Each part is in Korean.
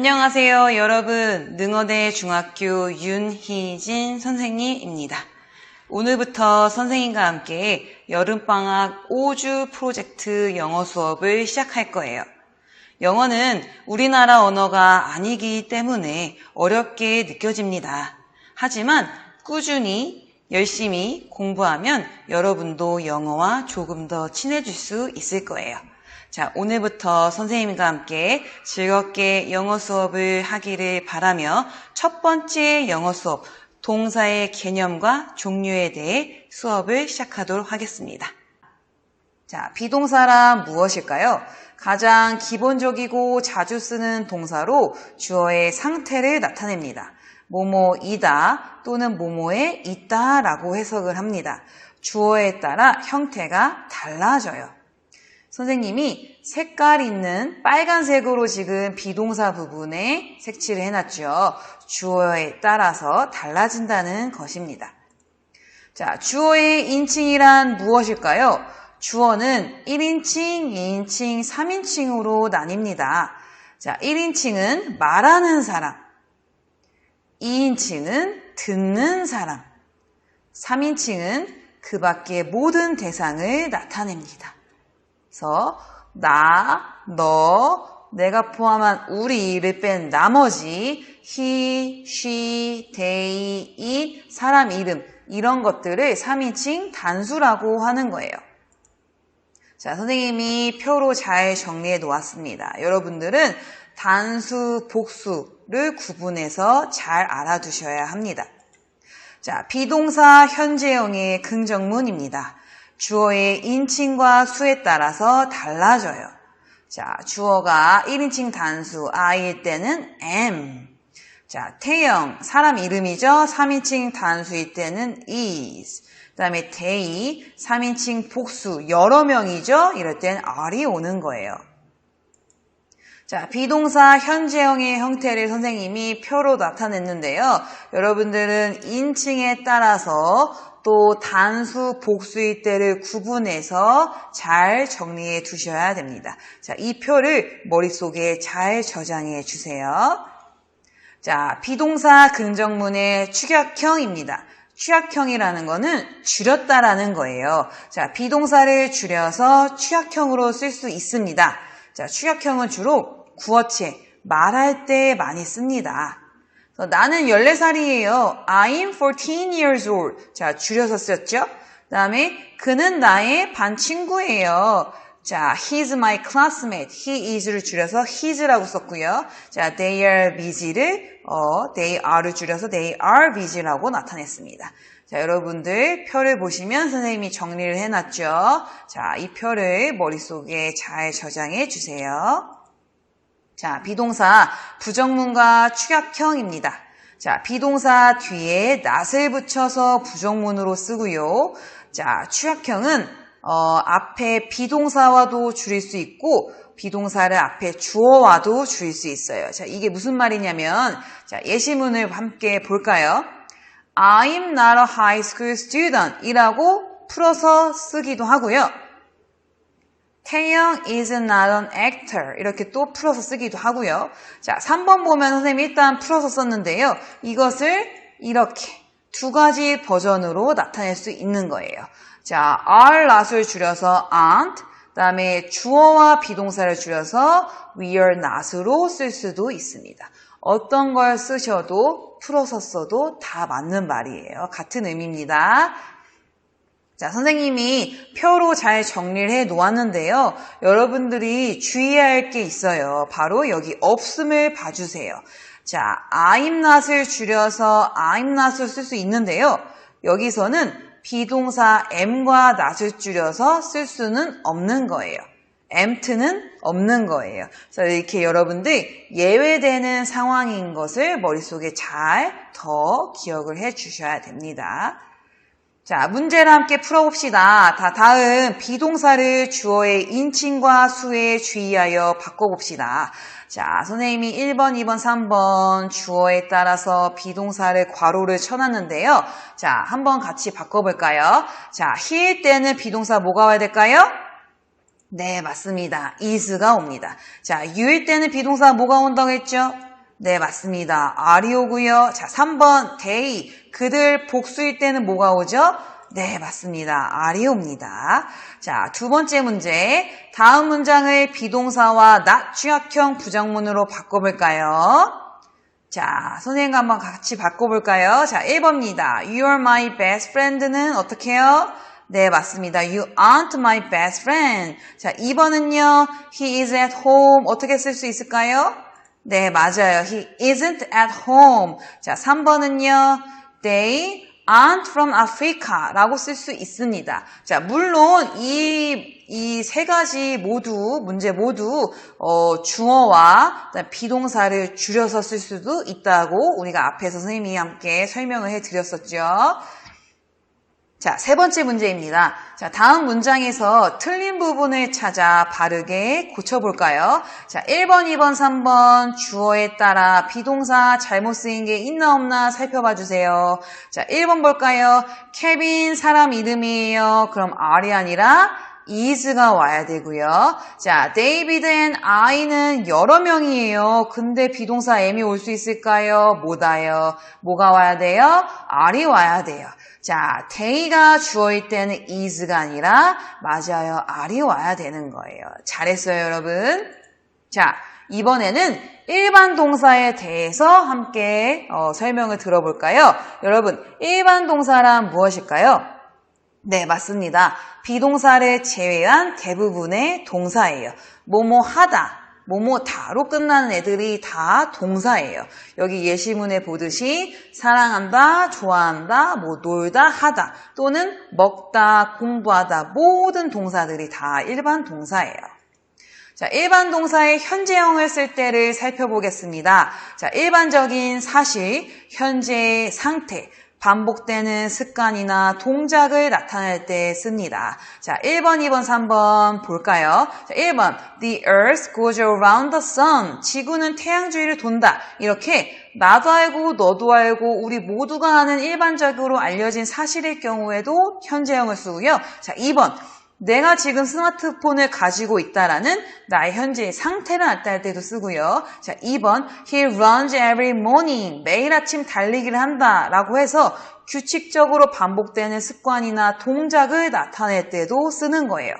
안녕하세요, 여러분. 능어대 중학교 윤희진 선생님입니다. 오늘부터 선생님과 함께 여름방학 5주 프로젝트 영어 수업을 시작할 거예요. 영어는 우리나라 언어가 아니기 때문에 어렵게 느껴집니다. 하지만 꾸준히 열심히 공부하면 여러분도 영어와 조금 더 친해질 수 있을 거예요. 자, 오늘부터 선생님과 함께 즐겁게 영어 수업을 하기를 바라며 첫 번째 영어 수업, 동사의 개념과 종류에 대해 수업을 시작하도록 하겠습니다. 자, 비동사란 무엇일까요? 가장 기본적이고 자주 쓰는 동사로 주어의 상태를 나타냅니다. 뭐뭐이다 또는 뭐뭐에 있다라고 해석을 합니다. 주어에 따라 형태가 달라져요. 선생님이 색깔 있는 빨간색으로 지금 비동사 부분에 색칠을 해놨죠. 주어에 따라서 달라진다는 것입니다. 자, 주어의 인칭이란 무엇일까요? 주어는 1인칭, 2인칭, 3인칭으로 나뉩니다. 자, 1인칭은 말하는 사람, 2인칭은 듣는 사람, 3인칭은 그 밖의 모든 대상을 나타냅니다. 그래서 나, 너, 내가 포함한 우리를 뺀 나머지 he, she, they, it, 사람 이름 이런 것들을 3인칭 단수라고 하는 거예요. 자, 선생님이 표로 잘 정리해 놓았습니다. 여러분들은 단수, 복수를 구분해서 잘 알아두셔야 합니다. 자, 비동사 현재형의 긍정문입니다. 주어의 인칭과 수에 따라서 달라져요. 자, 주어가 1인칭 단수 I일 때는 am. 자, 태형, 사람 이름이죠. 3인칭 단수일 때는 is. 그 다음에 they, 3인칭 복수, 여러 명이죠. 이럴 땐 R이 오는 거예요. 자, 비동사 현재형의 형태를 선생님이 표로 나타냈는데요. 여러분들은 인칭에 따라서 또 단수, 복수의 때를 구분해서 잘 정리해 두셔야 됩니다. 자, 이 표를 머릿속에 잘 저장해 주세요. 자, 비동사 긍정문의 축약형입니다. 취약형이라는 거는 줄였다라는 거예요. 자, 비동사를 줄여서 취약형으로 쓸 수 있습니다. 자, 취약형은 주로 구어체, 말할 때 많이 씁니다. 나는 14살이에요. I'm 14 years old. 자, 줄여서 썼죠? 그 다음에 그는 나의 반 친구예요. 자, he's my classmate. he is를 줄여서 his라고 썼고요. 자, they are busy를 어, they are를 줄여서 they are busy라고 나타냈습니다. 자, 여러분들 표를 보시면 선생님이 정리를 해놨죠. 자, 이 표를 머릿속에 잘 저장해 주세요. 자, 비동사 부정문과 축약형입니다. 자, 비동사 뒤에 낫을 붙여서 부정문으로 쓰고요. 자, 축약형은 어, 앞에 비동사와도 줄일 수 있고 비동사를 앞에 주어와도 줄일 수 있어요. 자, 이게 무슨 말이냐면 자, 예시문을 함께 볼까요? I'm not a high school student 이라고 풀어서 쓰기도 하고요. 태영 is not an actor. 이렇게 또 풀어서 쓰기도 하고요. 자, 3번 보면 선생님이 일단 풀어서 썼는데요. 이것을 이렇게 두 가지 버전으로 나타낼 수 있는 거예요. 자, are not을 줄여서 aren't, 그 다음에 주어와 비동사를 줄여서 we are not으로 쓸 수도 있습니다. 어떤 걸 쓰셔도 풀어서 써도 다 맞는 말이에요. 같은 의미입니다. 자, 선생님이 표로 잘 정리를 해 놓았는데요. 여러분들이 주의해야 할 게 있어요. 바로 여기 없음을 봐주세요. 자, I'm not을 줄여서 I'm not을 쓸 수 있는데요. 여기서는 비동사 am과 not을 줄여서 쓸 수는 없는 거예요. amt는 없는 거예요. 그래서 이렇게 여러분들 예외되는 상황인 것을 머릿속에 잘 더 기억을 해 주셔야 됩니다. 자, 문제를 함께 풀어봅시다. 다, 다음 비동사를 주어의 인칭과 수에 주의하여 바꿔봅시다. 자, 선생님이 1번, 2번, 3번 주어에 따라서 비동사를 괄호를 쳐놨는데요. 자, 한번 같이 바꿔볼까요? 자, he일 때는 비동사 뭐가 와야 될까요? 네, 맞습니다. is가 옵니다. 자, you일 때는 비동사 뭐가 온다고 했죠? 네, 맞습니다. are이 오고요. 자, 3번 they. 그들 복수일 때는 뭐가 오죠? 네, 맞습니다. are이 옵니다. 자, 두 번째 문제. 다음 문장을 비동사와 not 주약형 부정문으로 바꿔볼까요? 자, 선생님과 한번 같이 바꿔볼까요? 자, 1번입니다. You are my best friend는 어떻게 해요? 네, 맞습니다. You aren't my best friend. 자, 2번은요. He is at home. 어떻게 쓸 수 있을까요? 네, 맞아요. He isn't at home. 자, 3번은요. They aren't from Africa 라고 쓸 수 있습니다. 자, 물론 이 이 세 가지 모두 문제 모두 어, 주어와 비동사를 줄여서 쓸 수도 있다고 우리가 앞에서 선생님이 함께 설명을 해 드렸었죠. 자, 세 번째 문제입니다. 자, 다음 문장에서 틀린 부분을 찾아 바르게 고쳐볼까요? 자, 1번, 2번, 3번 주어에 따라 비동사 잘못 쓰인 게 있나 없나 살펴봐 주세요. 자, 1번 볼까요? 케빈 사람 이름이에요. 그럼 R이 아니라 is가 와야 되고요. 자, David and I는 여러 명이에요. 근데 비동사 M이 올 수 있을까요? 못 와요. 뭐가 와야 돼요? R이 와야 돼요. 자, day가 주어일 때는 is가 아니라 맞아요. R이 와야 되는 거예요. 잘했어요, 여러분. 자, 이번에는 일반 동사에 대해서 함께 어, 설명을 들어볼까요? 여러분, 일반 동사란 무엇일까요? 네, 맞습니다. 비동사를 제외한 대부분의 동사예요. 뭐뭐 하다, 뭐뭐 다로 끝나는 애들이 다 동사예요. 여기 예시문에 보듯이 사랑한다, 좋아한다, 뭐 놀다, 하다 또는 먹다, 공부하다 모든 동사들이 다 일반 동사예요. 자, 일반 동사의 현재형을 쓸 때를 살펴보겠습니다. 자, 일반적인 사실, 현재의 상태, 반복되는 습관이나 동작을 나타낼 때 씁니다. 자, 1번, 2번, 3번 볼까요? 자, 1번, The earth goes around the sun. 지구는 태양 주위를 돈다. 이렇게 나도 알고 너도 알고 우리 모두가 아는 일반적으로 알려진 사실일 경우에도 현재형을 쓰고요. 자, 2번, 내가 지금 스마트폰을 가지고 있다라는 나의 현재의 상태를 나타낼 때도 쓰고요. 자, 2번 He runs every morning. 매일 아침 달리기를 한다 라고 해서 규칙적으로 반복되는 습관이나 동작을 나타낼 때도 쓰는 거예요.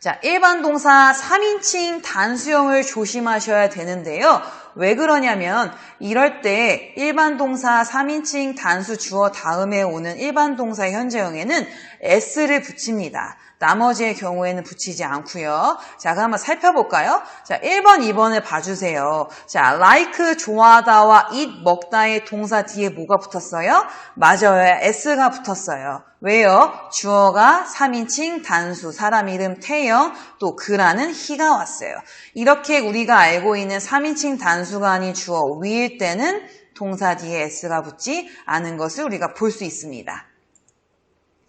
자, 일반 동사 3인칭 단수형을 조심하셔야 되는데요. 왜 그러냐면 이럴 때 일반 동사 3인칭 단수 주어 다음에 오는 일반 동사 현재형에는 s를 붙입니다. 나머지의 경우에는 붙이지 않고요. 자, 그럼 한번 살펴볼까요? 자, 1번, 2번을 봐주세요. 자, like 좋아하다와 eat 먹다의 동사 뒤에 뭐가 붙었어요? 맞아요. s가 붙었어요. 왜요? 주어가 3인칭 단수, 사람 이름 태영, 또 그라는 희가 왔어요. 이렇게 우리가 알고 있는 3인칭 단수가 아닌 주어 위일 때는 동사 뒤에 s가 붙지 않은 것을 우리가 볼 수 있습니다.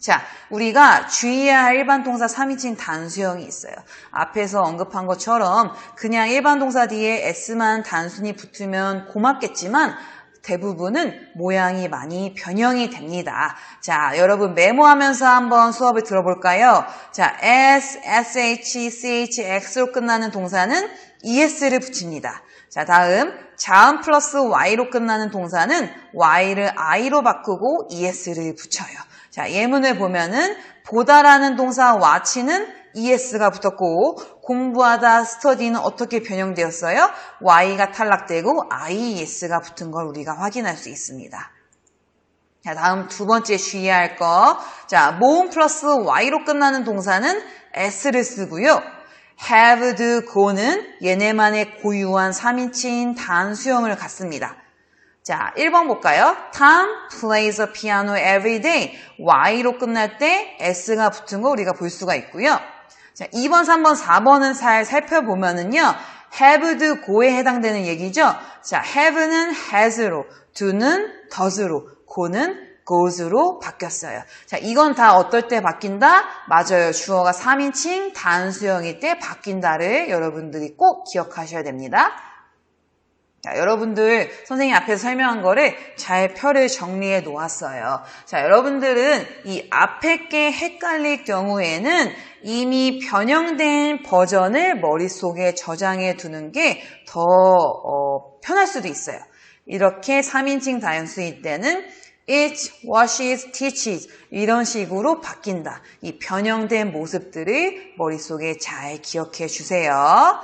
자, 우리가 주의해야 할 일반 동사 3인칭 단수형이 있어요. 앞에서 언급한 것처럼 그냥 일반 동사 뒤에 s만 단순히 붙으면 고맙겠지만 대부분은 모양이 많이 변형이 됩니다. 자, 여러분 메모하면서 한번 수업을 들어볼까요? 자, s, sh, ch, x로 끝나는 동사는 es를 붙입니다. 자, 다음 자음 플러스 y로 끝나는 동사는 y를 i로 바꾸고 es를 붙여요. 자, 예문을 보면은 보다라는 동사 watch는 es가 붙었고 공부하다 study는 어떻게 변형되었어요? y가 탈락되고 ies가 붙은 걸 우리가 확인할 수 있습니다. 자, 다음 두 번째 주의해야 할 거. 자, 모음 플러스 y로 끝나는 동사는 s를 쓰고요. have, do, go는 얘네만의 고유한 3인칭 단수형을 갖습니다. 자, 1번 볼까요? Tom plays a piano every day. Y로 끝날 때 S가 붙은 거 우리가 볼 수가 있고요. 자, 2번, 3번, 4번은 잘 살펴보면은요. have, do, go에 해당되는 얘기죠. 자, have는 has로, do는 does로, go는 goes로 바뀌었어요. 자, 이건 다 어떨 때 바뀐다? 맞아요. 주어가 3인칭 단수형일 때 바뀐다를 여러분들이 꼭 기억하셔야 됩니다. 자, 여러분들 선생님 앞에서 설명한 거를 잘 표를 정리해 놓았어요. 자, 여러분들은 이 앞에 게 헷갈릴 경우에는 이미 변형된 버전을 머릿속에 저장해 두는 게더 편할 수도 있어요. 이렇게 3인칭 다연수일 때는 it, washes, teaches 이런 식으로 바뀐다. 이 변형된 모습들을 머릿속에 잘 기억해 주세요.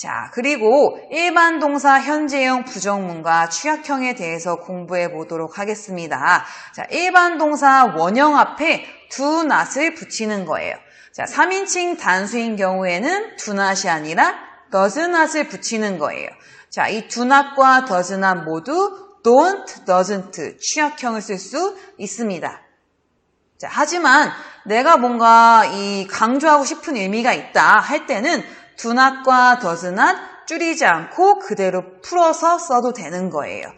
자, 그리고 일반 동사 현재형 부정문과 취약형에 대해서 공부해 보도록 하겠습니다. 자, 일반 동사 원형 앞에 do not을 붙이는 거예요. 자, 3인칭 단수인 경우에는 do not이 아니라 does not을 붙이는 거예요. 자, 이 do not과 does not 모두 don't, doesn't 취약형을 쓸 수 있습니다. 자, 하지만 내가 뭔가 이 강조하고 싶은 의미가 있다 할 때는 do not과 does not 줄이지 않고 그대로 풀어서 써도 되는 거예요.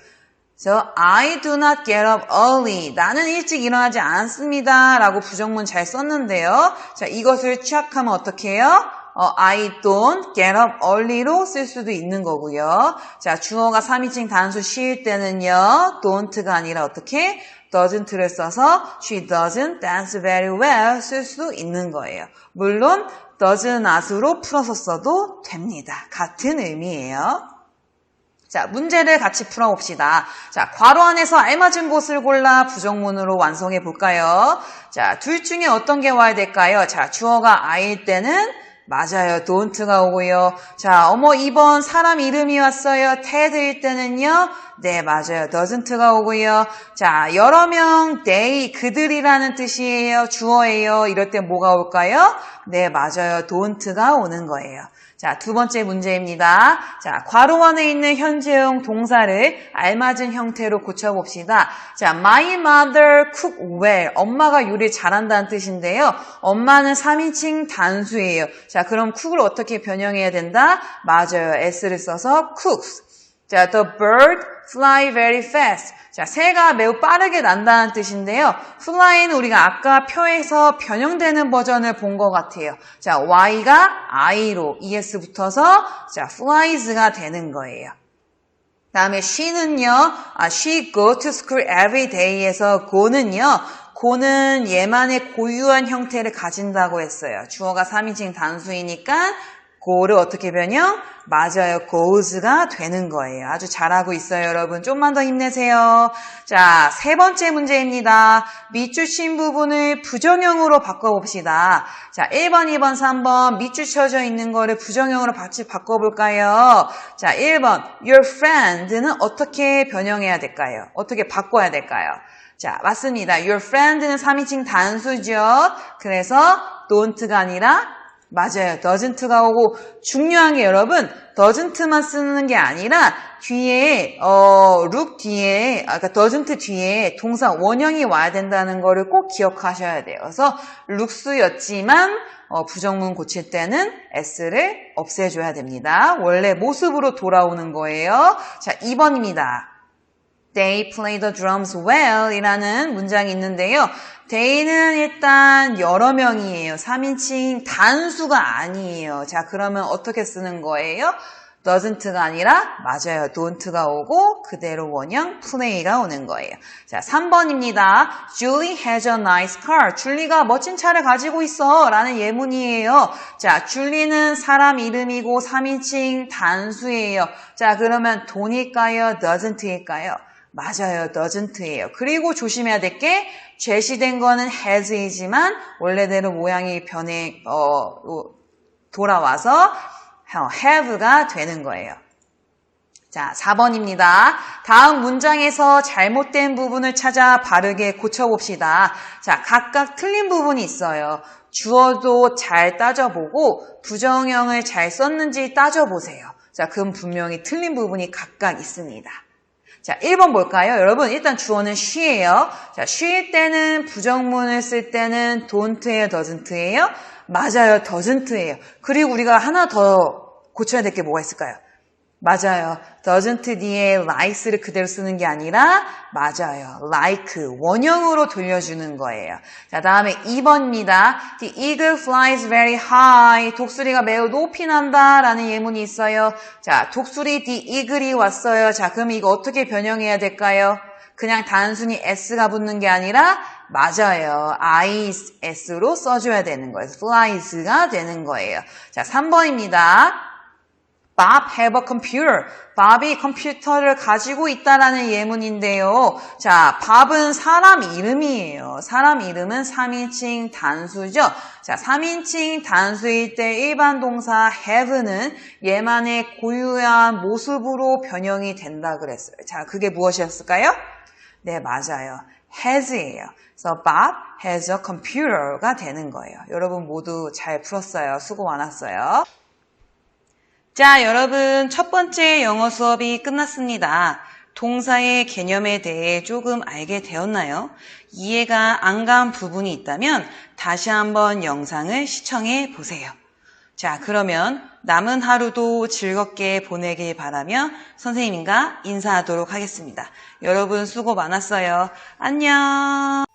그래서 I do not get up early. 나는 일찍 일어나지 않습니다. 라고 부정문 잘 썼는데요. 자, 이것을 취약하면 어떻게 해요? 어, I don't get up early로 쓸 수도 있는 거고요. 자, 주어가 3인칭 단수 시일 때는요. don't가 아니라 어떻게? doesn't를 써서 she doesn't dance very well 쓸수 있는 거예요. 물론 does not으로 풀어서 써도 됩니다. 같은 의미예요. 자, 문제를 같이 풀어봅시다. 자, 괄호 안에서 알맞은 곳을 골라 부정문으로 완성해 볼까요? 자, 둘 중에 어떤 게 와야 될까요? 자, 주어가 I일 때는 맞아요. don't가 오고요. 자, 어머 2번 사람 이름이 왔어요. ted일 때는요. 네, 맞아요. doesn't,가 오고요. 자, 여러 명 they 그들이라는 뜻이에요. 주어예요. 이럴 때 뭐가 올까요? 네, 맞아요. don't가 오는 거예요. 자, 두 번째 문제입니다. 자, 괄호 안에 있는 현재형 동사를 알맞은 형태로 고쳐봅시다. 자, my mother cook well. 엄마가 요리 잘한다는 뜻인데요. 엄마는 3인칭 단수예요. 자, 그럼 cook을 어떻게 변형해야 된다? 맞아요. s를 써서 cooks. 자, the bird fly very fast. 자, 새가 매우 빠르게 난다는 뜻인데요. fly는 우리가 아까 표에서 변형되는 버전을 본 것 같아요. 자, y가 i로 es 붙어서 자, flies가 되는 거예요. 다음에 she는요, 아, she go to school every day에서 go는요, go는 얘만의 고유한 형태를 가진다고 했어요. 주어가 3인칭 단수이니까 go를 어떻게 변형? 맞아요. goes가 되는 거예요. 아주 잘하고 있어요, 여러분. 좀만 더 힘내세요. 자, 세 번째 문제입니다. 밑줄 친 부분을 부정형으로 바꿔봅시다. 자, 1번, 2번, 3번 밑줄 쳐져 있는 거를 부정형으로 같이 바꿔볼까요? 자, 1번, your friend는 어떻게 변형해야 될까요? 어떻게 바꿔야 될까요? 자, 맞습니다. Your friend는 3인칭 단수죠. 그래서 don't가 아니라 맞아요. doesn't가 오고 중요한 게 여러분 doesn't만 쓰는 게 아니라 뒤에 어, look 뒤에 아까 doesn't 뒤에 동사 원형이 와야 된다는 거를 꼭 기억하셔야 돼요. 그래서 looks였지만 어, 부정문 고칠 때는 s를 없애줘야 됩니다. 원래 모습으로 돌아오는 거예요. 자, 2번입니다. They play the drums well 이라는 문장이 있는데요. They는 일단 여러 명이에요. 3인칭 단수가 아니에요. 자, 그러면 어떻게 쓰는 거예요? doesn't가 아니라 맞아요. don't가 오고 그대로 원형 play가 오는 거예요. 자, 3번입니다. Julie has a nice car. 줄리가 멋진 차를 가지고 있어 라는 예문이에요. 자, 줄리는 사람 이름이고 3인칭 단수예요. 자, 그러면 don일까요? doesn't일까요? 맞아요. doesn't,예요. 그리고 조심해야 될 게 제시된 거는 has이지만 원래대로 모양이 변해 어, 돌아와서 have가 되는 거예요. 자, 4번입니다. 다음 문장에서 잘못된 부분을 찾아 바르게 고쳐봅시다. 자, 각각 틀린 부분이 있어요. 주어도 잘 따져보고 부정형을 잘 썼는지 따져보세요. 자, 그럼 분명히 틀린 부분이 각각 있습니다. 자, 1번 볼까요? 여러분, 일단 주어는 she예요. 자, she일 때는 부정문을 쓸 때는 don't예요, doesn't예요? 맞아요, doesn't예요. 그리고 우리가 하나 더 고쳐야 될 게 뭐가 있을까요? 맞아요. doesn't 뒤에 likes를 그대로 쓰는 게 아니라 맞아요. like 원형으로 돌려주는 거예요. 자, 다음에 2번입니다. The eagle flies very high. 독수리가 매우 높이 난다라는 예문이 있어요. 자, 독수리 the eagle이 왔어요. 자, 그럼 이거 어떻게 변형해야 될까요? 그냥 단순히 s가 붙는 게 아니라 맞아요. is로 써줘야 되는 거예요. flies가 되는 거예요. 자, 3번입니다. Bob have a computer. 밥이 컴퓨터를 가지고 있다라는 예문인데요. 자, 밥은 사람 이름이에요. 사람 이름은 3인칭 단수죠. 자, 3인칭 단수일 때 일반 동사 have는 얘만의 고유한 모습으로 변형이 된다 그랬어요. 자, 그게 무엇이었을까요? 네, 맞아요. has예요. 그래서 Bob has a computer가 되는 거예요. 여러분 모두 잘 풀었어요. 수고 많았어요. 자, 여러분, 첫 번째 영어 수업이 끝났습니다. 동사의 개념에 대해 조금 알게 되었나요? 이해가 안 간 부분이 있다면 다시 한번 영상을 시청해 보세요. 자, 그러면 남은 하루도 즐겁게 보내길 바라며 선생님과 인사하도록 하겠습니다. 여러분 수고 많았어요. 안녕!